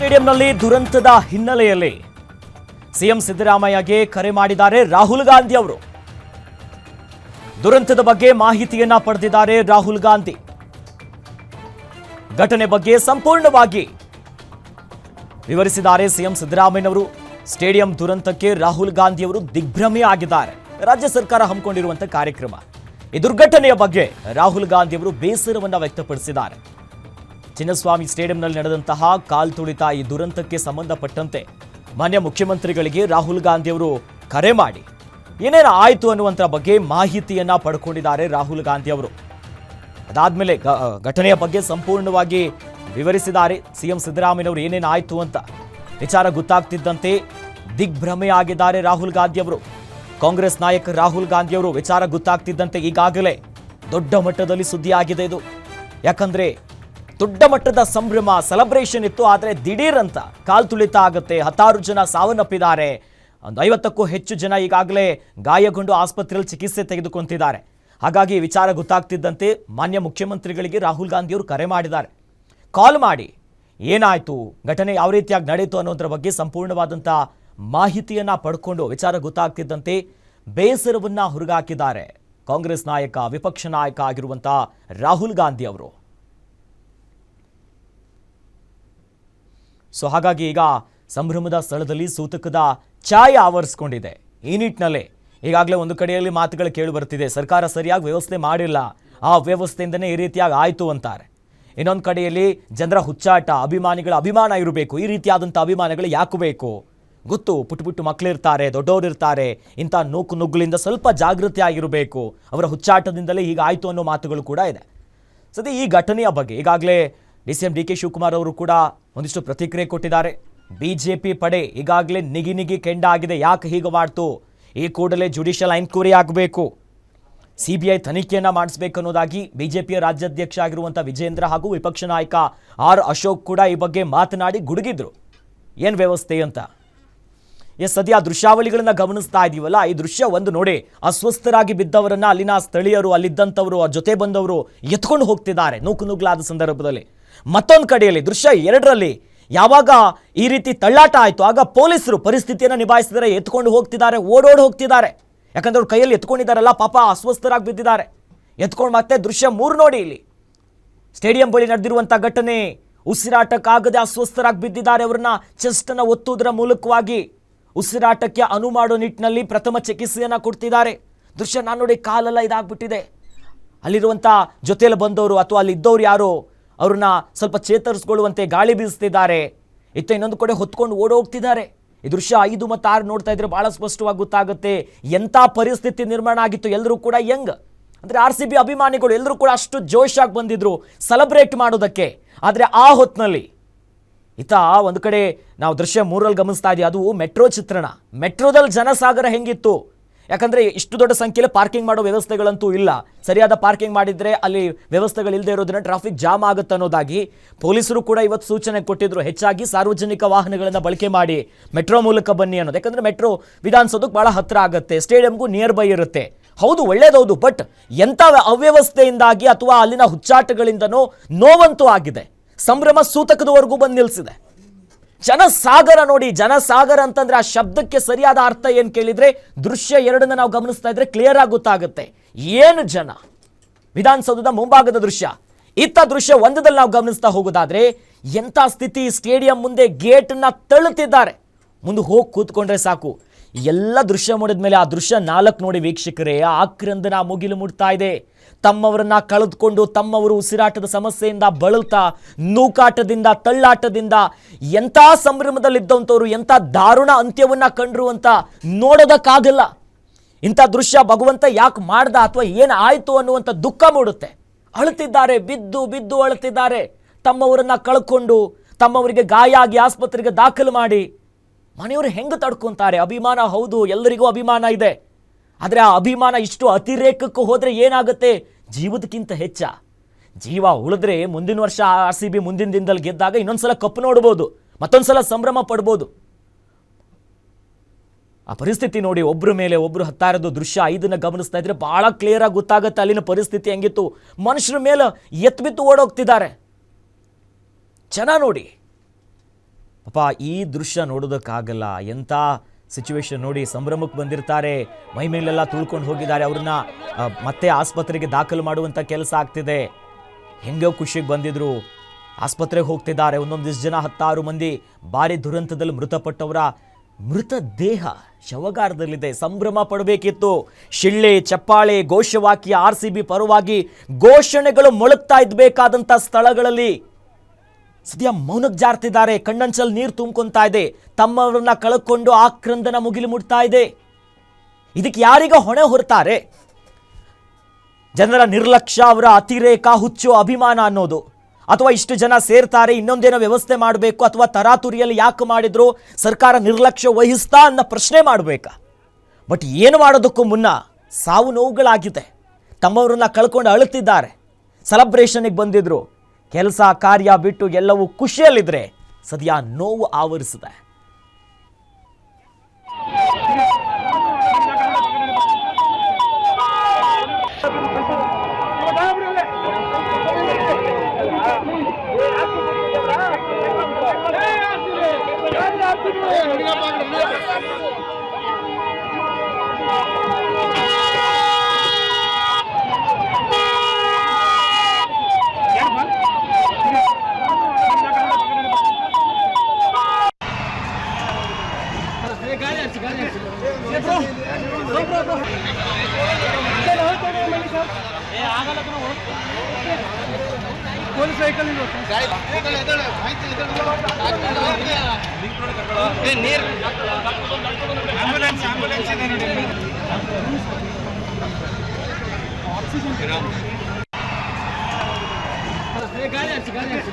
ಸ್ಟೇಡಿಯಂನಲ್ಲಿ ದುರಂತದ ಹಿನ್ನೆಲೆಯಲ್ಲಿ ಸಿಎಂ ಸಿದ್ದರಾಮಯ್ಯಗೆ ಕರೆ ಮಾಡಿದ್ದಾರೆ ರಾಹುಲ್ ಗಾಂಧಿ ಅವರು. ದುರಂತದ ಬಗ್ಗೆ ಮಾಹಿತಿಯನ್ನ ಪಡೆದಿದ್ದಾರೆ ರಾಹುಲ್ ಗಾಂಧಿ. ಘಟನೆ ಬಗ್ಗೆ ಸಂಪೂರ್ಣವಾಗಿ ವಿವರಿಸಿದ್ದಾರೆ ಸಿಎಂ ಸಿದ್ದರಾಮಯ್ಯನವರು. ಸ್ಟೇಡಿಯಂ ದುರಂತಕ್ಕೆ ರಾಹುಲ್ ಗಾಂಧಿ ಅವರು ದಿಗ್ಭ್ರಮೆ ಆಗಿದ್ದಾರೆ. ರಾಜ್ಯ ಸರ್ಕಾರ ಹಮ್ಮಿಕೊಂಡಿರುವಂತಹ ಕಾರ್ಯಕ್ರಮ. ಈ ದುರ್ಘಟನೆಯ ಬಗ್ಗೆ ರಾಹುಲ್ ಗಾಂಧಿ ಅವರು ಬೇಸರವನ್ನ ವ್ಯಕ್ತಪಡಿಸಿದ್ದಾರೆ. ಚಿನ್ನಸ್ವಾಮಿ ಸ್ಟೇಡಿಯಂನಲ್ಲಿ ನಡೆದಂತಹ ಕಾಲ್ ತುಳಿತ ಈ ದುರಂತಕ್ಕೆ ಸಂಬಂಧಪಟ್ಟಂತೆ ಮಾನ್ಯ ಮುಖ್ಯಮಂತ್ರಿಗಳಿಗೆ ರಾಹುಲ್ ಗಾಂಧಿ ಅವರು ಕರೆ ಮಾಡಿ. ಏನೇನು ಆಯಿತು ಅನ್ನುವಂಥ ಬಗ್ಗೆ ಮಾಹಿತಿಯನ್ನು ಪಡ್ಕೊಂಡಿದ್ದಾರೆ ರಾಹುಲ್ ಗಾಂಧಿ ಅವರು ಅದಾದ್ಮೇಲೆ ಘಟನೆಯ ಬಗ್ಗೆ ಸಂಪೂರ್ಣವಾಗಿ ವಿವರಿಸಿದ್ದಾರೆ. ಸಿಎಂ ಸಿದ್ದರಾಮಯ್ಯನವರು ಏನೇನು ಆಯಿತು ಅಂತ ವಿಚಾರ ಗೊತ್ತಾಗ್ತಿದ್ದಂತೆ ದಿಗ್ಭ್ರಮೆ ಆಗಿದ್ದಾರೆ ರಾಹುಲ್ ಗಾಂಧಿ ಅವರು ಕಾಂಗ್ರೆಸ್ ನಾಯಕ ರಾಹುಲ್ ಗಾಂಧಿ ಅವರು ವಿಚಾರ ಗೊತ್ತಾಗ್ತಿದ್ದಂತೆ ಈಗಾಗಲೇ ದೊಡ್ಡ ಮಟ್ಟದಲ್ಲಿ ಸುದ್ದಿಯಾಗಿದೆ ಇದು. ಯಾಕಂದ್ರೆ ದೊಡ್ಡ ಮಟ್ಟದ ಸಂಭ್ರಮ ಸೆಲೆಬ್ರೇಷನ್ ಇತ್ತು. ಆದರೆ ದಿಢೀರ್ ಅಂತ ಕಾಲ್ ತುಳಿತ ಆಗುತ್ತೆ. ಹತ್ತಾರು ಜನ ಸಾವನ್ನಪ್ಪಿದ್ದಾರೆ. ಒಂದು ಐವತ್ತಕ್ಕೂ ಹೆಚ್ಚು ಜನ ಈಗಾಗಲೇ ಗಾಯಗೊಂಡು ಆಸ್ಪತ್ರೆಯಲ್ಲಿ ಚಿಕಿತ್ಸೆ ತೆಗೆದುಕೊಂತಿದ್ದಾರೆ. ಹಾಗಾಗಿ ವಿಚಾರ ಗೊತ್ತಾಗ್ತಿದ್ದಂತೆ ಮಾನ್ಯ ಮುಖ್ಯಮಂತ್ರಿಗಳಿಗೆ ರಾಹುಲ್ ಗಾಂಧಿಯವರು ಕರೆ ಮಾಡಿದ್ದಾರೆ. ಕಾಲ್ ಮಾಡಿ ಏನಾಯಿತು, ಘಟನೆ ಯಾವ ರೀತಿಯಾಗಿ ನಡೆಯಿತು ಅನ್ನೋದ್ರ ಬಗ್ಗೆ ಸಂಪೂರ್ಣವಾದಂಥ ಮಾಹಿತಿಯನ್ನ ಪಡ್ಕೊಂಡು ವಿಚಾರ ಗೊತ್ತಾಗ್ತಿದ್ದಂತೆ ಬೇಸರವನ್ನ ಹುರುಗಾಕಿದ್ದಾರೆ ಕಾಂಗ್ರೆಸ್ ನಾಯಕ, ವಿಪಕ್ಷ ನಾಯಕ ಆಗಿರುವಂಥ ರಾಹುಲ್ ಗಾಂಧಿ ಅವರು. ಸೊ ಹಾಗಾಗಿ ಈಗ ಸಂಭ್ರಮದ ಸ್ಥಳದಲ್ಲಿ ಸೂತಕದ ಛಾಯೆ ಆವರಿಸ್ಕೊಂಡಿದೆ. ಈ ನಿಟ್ಟಿನಲ್ಲಿ ಈಗಾಗಲೇ ಒಂದು ಕಡೆಯಲ್ಲಿ ಮಾತುಗಳು ಕೇಳಿ ಬರ್ತಿದೆ. ಸರ್ಕಾರ ಸರಿಯಾಗಿ ವ್ಯವಸ್ಥೆ ಮಾಡಿಲ್ಲ. ಆ ವ್ಯವಸ್ಥೆಯಿಂದನೇ ಈ ರೀತಿಯಾಗಿ ಆಯಿತು ಅಂತಾರೆ. ಇನ್ನೊಂದು ಕಡೆಯಲ್ಲಿ ಜನರ ಹುಚ್ಚಾಟ, ಅಭಿಮಾನಿಗಳ ಅಭಿಮಾನ ಇರಬೇಕು. ಈ ರೀತಿಯಾದಂಥ ಅಭಿಮಾನಗಳು ಯಾಕೆ ಬೇಕು? ಗೊತ್ತು, ಪುಟ್ಟು ಪುಟ್ಟು ಮಕ್ಕಳಿರ್ತಾರೆ ದೊಡ್ಡವರು ಇರ್ತಾರೆ ಇಂಥ ನೂಕು ನುಗ್ಗುಲಿಂದ ಸ್ವಲ್ಪ ಜಾಗೃತಿ ಆಗಿರಬೇಕು ಅವರ ಹುಚ್ಚಾಟದಿಂದಲೇ ಹೀಗಾಯಿತು ಅನ್ನೋ ಮಾತುಗಳು ಕೂಡ ಇದೆ. ಸದ್ಯ ಈ ಘಟನೆಯ ಬಗ್ಗೆ ಈಗಾಗಲೇ D C M D K Shivakumar ಅವರು ಕೂಡ ಒಂದಿಷ್ಟು ಪ್ರತಿಕ್ರಿಯೆ ಕೊಟ್ಟಿದ್ದಾರೆ. ಬಿಜೆಪಿ ಪಡೆ ಈಗಾಗಲೇ ನಿಗಿ ನಿಗಿ ಕೆಂಡ ಆಗಿದೆ. ಯಾಕೆ ಹೀಗೆ ಮಾಡ್ತು? ಈ ಕೂಡಲೇ ಜುಡಿಷಿಯಲ್ ಎನ್ಕ್ವೈರಿ ಆಗಬೇಕು. ಸಿ ಬಿ ಐ ತನಿಖೆಯನ್ನು ಮಾಡಿಸಬೇಕು ಅನ್ನೋದಾಗಿ ಬಿಜೆಪಿಯ ರಾಜ್ಯಾಧ್ಯಕ್ಷ ಆಗಿರುವಂಥ ವಿಜೇಂದ್ರ ಹಾಗೂ ವಿಪಕ್ಷ ನಾಯಕ ಆರ್ ಅಶೋಕ್ ಕೂಡ ಈ ಬಗ್ಗೆ ಮಾತನಾಡಿ ಗುಡುಗಿದ್ರು. ಏನು ವ್ಯವಸ್ಥೆ ಅಂತ? ಎಸ್ ಸದ್ಯ ಆ ದೃಶ್ಯಾವಳಿಗಳನ್ನ ಗಮನಿಸ್ತಾ ಇದೀವಲ್ಲ? ಈ ದೃಶ್ಯ ಒಂದು ನೋಡಿ, ಅಸ್ವಸ್ಥರಾಗಿ ಬಿದ್ದವರನ್ನ ಅಲ್ಲಿನ ಸ್ಥಳೀಯರು, ಅಲ್ಲಿದ್ದಂಥವರು, ಆ ಜೊತೆ ಬಂದವರು ಎತ್ಕೊಂಡು ಹೋಗ್ತಿದ್ದಾರೆ. ನೂಕು ನುಗ್ಲಾದ ಸಂದರ್ಭದಲ್ಲಿ. ಮತ್ತೊಂದು ಕಡೆಯಲ್ಲಿ ದೃಶ್ಯ ಎರಡರಲ್ಲಿ ಯಾವಾಗ ಈ ರೀತಿ ತಳ್ಳಾಟ ಆಯಿತು, ಆಗ ಪೊಲೀಸರು ಪರಿಸ್ಥಿತಿಯನ್ನು ನಿಭಾಯಿಸಿದರೆ ಎತ್ಕೊಂಡು ಹೋಗ್ತಿದ್ದಾರೆ, ಓಡೋಡಿ ಹೋಗ್ತಿದ್ದಾರೆ. ಯಾಕಂದ್ರೆ ಅವ್ರ ಕೈಯಲ್ಲಿ ಎತ್ಕೊಂಡಿದ್ದಾರಲ್ಲ, ಪಾಪ ಅಸ್ವಸ್ಥರಾಗಿ ಬಿದ್ದಿದ್ದಾರೆ. ಎತ್ಕೊಂಡು ಮತ್ತೆ ದೃಶ್ಯ ಮೂರು ನೋಡಿ ಇಲ್ಲಿ. ಸ್ಟೇಡಿಯಂ ಬಳಿ ನಡೆದಿರುವಂಥ ಘಟನೆ, ಉಸಿರಾಟಕ್ಕಾಗದೆ ಅಸ್ವಸ್ಥರಾಗಿ ಬಿದ್ದಿದ್ದಾರೆ ಅವ್ರನ್ನ, ಚೆಸ್ಟನ್ನು ಒತ್ತುವುದರ ಮೂಲಕವಾಗಿ. ಉಸಿರಾಟಕ್ಕೆ ಅನು ಮಾಡೋ ನಿಟ್ಟಿನಲ್ಲಿ ಪ್ರಥಮ ಚಿಕಿತ್ಸೆಯನ್ನು ಕೊಡ್ತಿದ್ದಾರೆ. ದೃಶ್ಯ ನಾನು ನೋಡಿ ಕಾಲೆಲ್ಲ ಇದಾಗ್ಬಿಟ್ಟಿದೆ. ಅಲ್ಲಿರುವಂಥ ಜೊತೆಯಲ್ಲಿ ಬಂದವರು ಅಥವಾ ಅಲ್ಲಿ ಇದ್ದವ್ರು ಯಾರೋ ಅವ್ರನ್ನ ಸ್ವಲ್ಪ ಚೇತರಿಸ್ಕೊಳ್ಳುವಂತೆ ಗಾಳಿ ಬೀಸ್ತಿದ್ದಾರೆ ಇತ್ತ ಇನ್ನೊಂದು ಕಡೆ ಹೊತ್ಕೊಂಡು ಓಡೋಗ್ತಿದ್ದಾರೆ. ಈ ದೃಶ್ಯ ಐದು ಮತ್ತು ಆರು ನೋಡ್ತಾ ಇದ್ರೆ ಭಾಳ ಸ್ಪಷ್ಟವಾಗಿ ಗೊತ್ತಾಗುತ್ತೆ. ಎಂಥ ಪರಿಸ್ಥಿತಿ ನಿರ್ಮಾಣ ಆಗಿತ್ತು ಎಲ್ಲರೂ ಕೂಡ ಯಂಗ್. ಅಂದರೆ ಆರ್ ಸಿ ಬಿ ಅಭಿಮಾನಿಗಳು ಎಲ್ಲರೂ ಕೂಡ ಅಷ್ಟು ಜೋಶಾಗಿ ಬಂದಿದ್ರು, ಸೆಲೆಬ್ರೇಟ್ ಮಾಡೋದಕ್ಕೆ. ಆದರೆ ಆ ಹೊತ್ತಿನಲ್ಲಿ ಇತ ಒಂದು ಕಡೆ ನಾವು ದೃಶ್ಯ ಮೂರಲ್ಲಿ ಗಮನಿಸ್ತಾ ಇದೀವಿ, ಅದು ಮೆಟ್ರೋ ಚಿತ್ರಣ. ಮೆಟ್ರೋದಲ್ಲಿ ಜನಸಾಗರ ಹೆಂಗಿತ್ತು? ಯಾಕಂದ್ರೆ ಇಷ್ಟು ದೊಡ್ಡ ಸಂಖ್ಯೆಯಲ್ಲಿ ಪಾರ್ಕಿಂಗ್ ಮಾಡೋ ವ್ಯವಸ್ಥೆಗಳಂತೂ ಇಲ್ಲ. ಸರಿಯಾದ ಪಾರ್ಕಿಂಗ್ ಮಾಡಿದ್ರೆ ಅಲ್ಲಿ ವ್ಯವಸ್ಥೆಗಳಿಲ್ಲದೆ ಇರೋದ್ರಿಂದ ಟ್ರಾಫಿಕ್ ಜಾಮ್ ಆಗುತ್ತೆ ಅನ್ನೋದಾಗಿ ಪೊಲೀಸರು ಕೂಡ ಇವತ್ತು ಸೂಚನೆ ಕೊಟ್ಟಿದ್ರು. ಹೆಚ್ಚಾಗಿ ಸಾರ್ವಜನಿಕ ವಾಹನಗಳನ್ನು ಬಳಕೆ ಮಾಡಿ ಮೆಟ್ರೋ ಮೂಲಕ ಬನ್ನಿ ಅನ್ನೋದು. ಯಾಕಂದ್ರೆ ಮೆಟ್ರೋ ವಿಧಾನಸೌಧಕ್ಕೆ ಬಹಳ ಹತ್ರ ಆಗುತ್ತೆ. ಸ್ಟೇಡಿಯಂಗೂ ನಿಯರ್ ಬೈ ಇರುತ್ತೆ. ಹೌದು, ಒಳ್ಳೇದೌದು ಬಟ್ ಎಂಥ ಅವ್ಯವಸ್ಥೆಯಿಂದಾಗಿ ಅಥವಾ ಅಲ್ಲಿನ ಹುಚ್ಚಾಟಗಳಿಂದನೂ ನೋವಂತೂ ಆಗಿದೆ. ಸಂಭ್ರಮ ಸೂತಕದವರೆಗೂ ಬಂದು ನಿಲ್ಲಿಸಿದೆ ಜನಸಾಗರ ನೋಡಿ, ಜನಸಾಗರ ಅಂತಂದ್ರೆ ಆ ಶಬ್ದಕ್ಕೆ ಸರಿಯಾದ ಅರ್ಥ ಏನು ಕೇಳಿದ್ರೆ, ದೃಶ್ಯ ಎರಡನ್ನ ನಾವು ಗಮನಿಸ್ತಾ ಇದ್ರೆ ಕ್ಲಿಯರ್ ಆಗಿ ಗೊತ್ತಾಗುತ್ತೆ. ಏನು ಜನ? ವಿಧಾನಸೌಧದ ಮುಂಭಾಗದ ದೃಶ್ಯ. ಇತ್ತ ದೃಶ್ಯ ಒಂದದಲ್ಲಿ ನಾವು ಗಮನಿಸ್ತಾ ಹೋಗೋದಾದ್ರೆ, ಎಂಥ ಸ್ಥಿತಿ? ಸ್ಟೇಡಿಯಂ ಮುಂದೆ ಗೇಟನ್ನ ತಳ್ಳುತ್ತಿದ್ದಾರೆ ಮುಂದೆ ಹೋಗಿ ಕೂತ್ಕೊಂಡ್ರೆ ಸಾಕು. ಎಲ್ಲ ದೃಶ್ಯ ನೋಡಿದ ಮೇಲೆ ಆ ದೃಶ್ಯ ನಾಲ್ಕು ನೋಡಿ ವೀಕ್ಷಕರೇ ಆಕ್ರಂದನ ಮುಗಿಲು ಮುಟ್ತಾ ಇದೆ. ತಮ್ಮವರನ್ನ ಕಳೆದುಕೊಂಡು ತಮ್ಮವರು ಉಸಿರಾಟದ ಸಮಸ್ಯೆಯಿಂದ ಬಳಲ್ತಾ, ನೂಕಾಟದಿಂದ, ತಳ್ಳಾಟದಿಂದ, ಎಂಥ ಸಂಭ್ರಮದಲ್ಲಿದ್ದಂಥವ್ರು, ಎಂಥ ದಾರುಣ ಅಂತ್ಯವನ್ನು ಕಂಡ್ರು ಅಂತ ನೋಡೋದಕ್ಕಾಗಲ್ಲ. ಇಂಥ ದೃಶ್ಯ ಭಗವಂತ ಯಾಕೆ ಮಾಡ್ದ ಅಥವಾ ಏನು ಆಯಿತು ಅನ್ನುವಂಥ ದುಃಖ ಮೂಡುತ್ತೆ. ಅಳುತ್ತಿದ್ದಾರೆ, ಬಿದ್ದು ಬಿದ್ದು ಅಳುತ್ತಿದ್ದಾರೆ. ತಮ್ಮವರನ್ನ ಕಳ್ಕೊಂಡು, ತಮ್ಮವರಿಗೆ ಗಾಯ ಆಗಿ ಆಸ್ಪತ್ರೆಗೆ ದಾಖಲು ಮಾಡಿ ಮನೆಯವರು ಹೆಂಗೆ ತಡ್ಕೊತಾರೆ? ಅಭಿಮಾನ ಹೌದು, ಎಲ್ಲರಿಗೂ ಅಭಿಮಾನ ಇದೆ. ಆದರೆ ಆ ಅಭಿಮಾನ ಇಷ್ಟು ಅತಿರೇಕಕ್ಕೆ ಹೋದರೆ ಏನಾಗುತ್ತೆ? ಜೀವದಕ್ಕಿಂತ ಹೆಚ್ಚ. ಜೀವ ಉಳಿದ್ರೆ ಮುಂದಿನ ವರ್ಷ ಆರ್ ಸಿ ಬಿ ಮುಂದಿನ ದಿನದಲ್ಲಿ ಗೆದ್ದಾಗ ಇನ್ನೊಂದ್ಸಲ ಕಪ್ಪು ನೋಡ್ಬೋದು, ಮತ್ತೊಂದ್ಸಲ ಸಂಭ್ರಮ ಪಡ್ಬೋದು. ಆ ಪರಿಸ್ಥಿತಿ ನೋಡಿ ಒಬ್ಬರ ಮೇಲೆ ಒಬ್ಬರು ಹತ್ತಾರದು ದೃಶ್ಯ, ಐದನ್ನ ಗಮನಿಸ್ತಾ ಇದ್ರೆ ಭಾಳ ಕ್ಲಿಯರ್ ಆಗಿ ಗೊತ್ತಾಗುತ್ತೆ ಅಲ್ಲಿನ ಪರಿಸ್ಥಿತಿ ಹೆಂಗಿತ್ತು. ಮನುಷ್ಯರ ಮೇಲೆ ಎತ್ತು ಬಿತ್ತು ಓಡೋಗ್ತಿದ್ದಾರೆ. ಜನ ನೋಡಿ. ಅಪ್ಪ, ಈ ದೃಶ್ಯ ನೋಡೋದಕ್ಕಾಗಲ್ಲ. ಎಂಥ ಸಿಚುವೇಶನ್ ನೋಡಿ ಸಂಭ್ರಮಕ್ಕೆ ಬಂದಿರ್ತಾರೆ. ಮೈ ಮೇಲೆಲ್ಲ ತುಳ್ಕೊಂಡು ಹೋಗಿದ್ದಾರೆ ಅವ್ರನ್ನ. ಮತ್ತೆ ಆಸ್ಪತ್ರೆಗೆ ದಾಖಲು ಮಾಡುವಂಥ ಕೆಲಸ ಆಗ್ತಿದೆ. ಹೆಂಗೋ ಖುಷಿಗೆ ಬಂದಿದ್ರು. ಆಸ್ಪತ್ರೆಗೆ ಹೋಗ್ತಿದ್ದಾರೆ. ಒಂದೊಂದಿಷ್ಟು ಜನ ಹತ್ತಾರು ಮಂದಿ. ಭಾರಿ ದುರಂತದಲ್ಲಿ ಮೃತಪಟ್ಟವರ ಮೃತ ದೇಹ ಶವಗಾರದಲ್ಲಿದೆ. ಸಂಭ್ರಮ ಪಡಬೇಕಿತ್ತು. ಶಿಳ್ಳೆ, ಚಪ್ಪಾಳೆ ಘೋಷವಾಕಿ ಆರ್ ಸಿ ಬಿ ಪರವಾಗಿ ಘೋಷಣೆಗಳು ಮೊಳಗ್ತಾ ಇದ್ಬೇಕಾದಂಥ ಸ್ಥಳಗಳಲ್ಲಿ ಸದ್ಯ ಮೌನಕ್ಕೆ ಜಾರ್ತಿದ್ದಾರೆ. ಕಣ್ಣಂಚಲ್ ನೀರು ತುಂಬ್ಕೊಂತಾ ಇದೆ. ತಮ್ಮವರನ್ನ ಕಳ್ಕೊಂಡು ಆಕ್ರಂದನ ಮುಗಿಲು ಮುಟ್ತಾ ಇದೆ. ಇದಕ್ಕೆ ಯಾರಿಗ ಹೊಣೆ ಹೊರತಾರೆ? ಜನರ ನಿರ್ಲಕ್ಷ್ಯ, ಅವರ ಅತಿರೇಕ, ಹುಚ್ಚು, ಅಭಿಮಾನ ಅನ್ನೋದು. ಅಥವಾ ಇಷ್ಟು ಜನ ಸೇರ್ತಾರೆ, ಇನ್ನೊಂದೇನೋ ವ್ಯವಸ್ಥೆ ಮಾಡಬೇಕು, ಅಥವಾ ತರಾತುರಿಯಲ್ಲಿ ಯಾಕೆ ಮಾಡಿದ್ರು, ಸರ್ಕಾರ ನಿರ್ಲಕ್ಷ್ಯ ವಹಿಸ್ತಾ ಅನ್ನೋ ಪ್ರಶ್ನೆ ಮಾಡಬೇಕಾ. ಬಟ್ ಏನು ಮಾಡೋದಕ್ಕೂ ಮುನ್ನ ಸಾವು ನೋವುಗಳಾಗಿದೆ. ತಮ್ಮವರನ್ನ ಕಳ್ಕೊಂಡು ಅಳುತ್ತಿದ್ದಾರೆ. ಸೆಲೆಬ್ರೇಷನಿಗೆ ಬಂದಿದ್ರು. ಕೆಲಸ ಕಾರ್ಯ ಬಿಟ್ಟು ಎಲ್ಲವೂ ಖುಷಿಯಲ್ಲಿದ್ದರೆ ಸದ್ಯ ನೋವು ಆವರಿಸಿದೆ ಪೊಲೀಸ್ ವೆಹಿಕಲ್ ಆಂಬುಲೆನ್ಸ್ ಆಂಬುಲೆನ್ಸ್ ಇದೆ ನೋಡಿ ಗಾಳಿ ಹಚ್ಚಿ ಗಾಳಿ ಹಚ್ಚಿ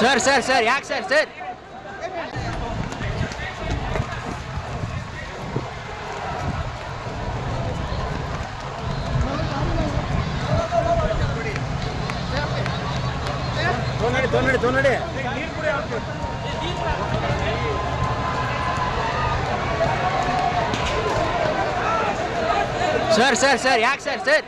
ಸರ್ ಸರ್ ಸರ್ ಯಾಕೆ sir sir ತೊಂದಡಿ ತೊಂದಡಿ ತೊಂದಡಿ sir sir sir ಯಾಕೆ ಸರ್ ಸರ್